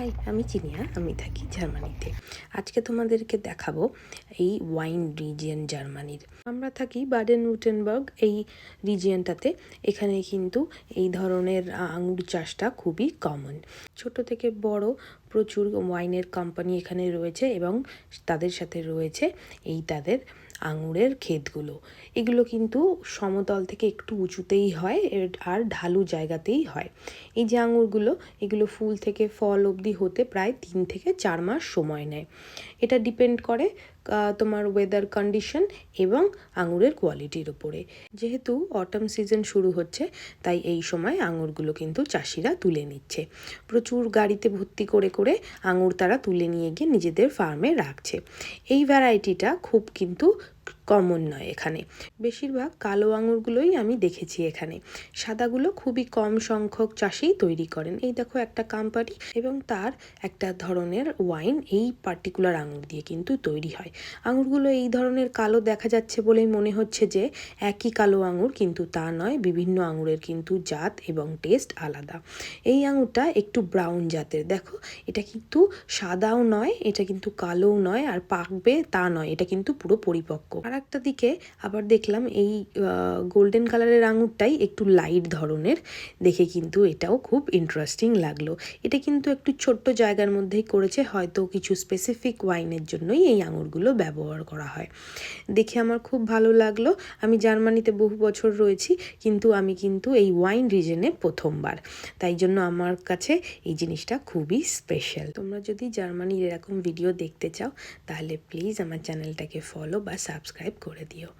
High, আমি চিনিয়া, আমি থাকি জার্মানিতে। আজকে তোমাদেরকে দেখাবো এই ওয়াইন রিজিয়ন জার্মানির। আমরা থাকি বাডেন উটেনবার্গ এই রিজিয়নটাতে। এখানে কিন্তু এই ধরনের আঙুর চাষটা খুবই কমন। ছোট থেকে বড় প্রচুর ওয়াইনের কোম্পানি এখানে রয়েছে এবং তাদের সাথে রয়েছে এই তাদের আঙুরের ক্ষেতগুলো। এগুলো কিন্তু সমতল থেকে একটু উঁচুতেই হয় আর ঢালু জায়গাতেই হয়। এই যে আঙুরগুলো, এগুলো ফুল থেকে, ফল অবধি হতে প্রায় তিন থেকে চার মাস সময় নেয়। এটা ডিপেন্ড করে তোমার ওয়েদার কন্ডিশন এবং আঙুরের কোয়ালিটির উপরে। যেহেতু অটাম সিজন শুরু হচ্ছে, তাই এই সময় আঙুরগুলো কিন্তু চাষিরা তুলে নিচ্ছে। প্রচুর গাড়িতে ভর্তি করে করে আঙুর তারা তুলে নিয়ে গিয়ে নিজেদের ফার্মে রাখছে। এই ভ্যারাইটিটা খুব কিন্তু কমন নয় এখানে। বেশিরভাগ কালো আঙুরগুলোই আমি দেখেছি এখানে। সাদাগুলো খুবই কম সংখ্যক চাষিই তৈরি করেন। এই দেখো একটা কোম্পানি এবং তার একটা ধরনের ওয়াইন এই পার্টিকুলার আঙুর দিয়ে কিন্তু তৈরি হয়। আঙুরগুলো এই ধরনের কালো দেখা যাচ্ছে বলেই মনে হচ্ছে যে একই কালো আঙুর, কিন্তু তা নয়, বিভিন্ন আঙুরের কিন্তু জাত এবং টেস্ট আলাদা। এই আঙুরটা একটু ব্রাউন জাতের। দেখো, এটা কিন্তু সাদাও নয়, এটা কিন্তু কালোও নয়, আর পাকবে তা নয়, এটা কিন্তু পুরো পরিপক্ক। আর একটা দিকে আবার দেখলাম এই গোল্ডেন কালারের আঙুরটাই একটু লাইট ধরনের। দেখে কিন্তু এটাও খুব ইন্টারেস্টিং লাগল। এটা কিন্তু একটু ছোট্ট জায়গার মধ্যেই করেছে, হয়তো কিছু স্পেসিফিক ওয়াইনের জন্যই এই আঙুরগুলো ব্যবহার করা হয়। দেখে আমার খুব ভালো লাগল। আমি জার্মানিতে বহু বছর রয়েছি, কিন্তু আমি কিন্তু এই ওয়াইন রিজনে প্রথমবার। তাই জন্য আমার কাছে এই জিনিসটা খুবই স্পেশাল তোমরা যদি জার্মানির এরকম ভিডিও দেখতে চাও, তাহলে প্লিজ আমার চ্যানেলটাকে ফলো বা সাবস্ক্রাইব corporativo.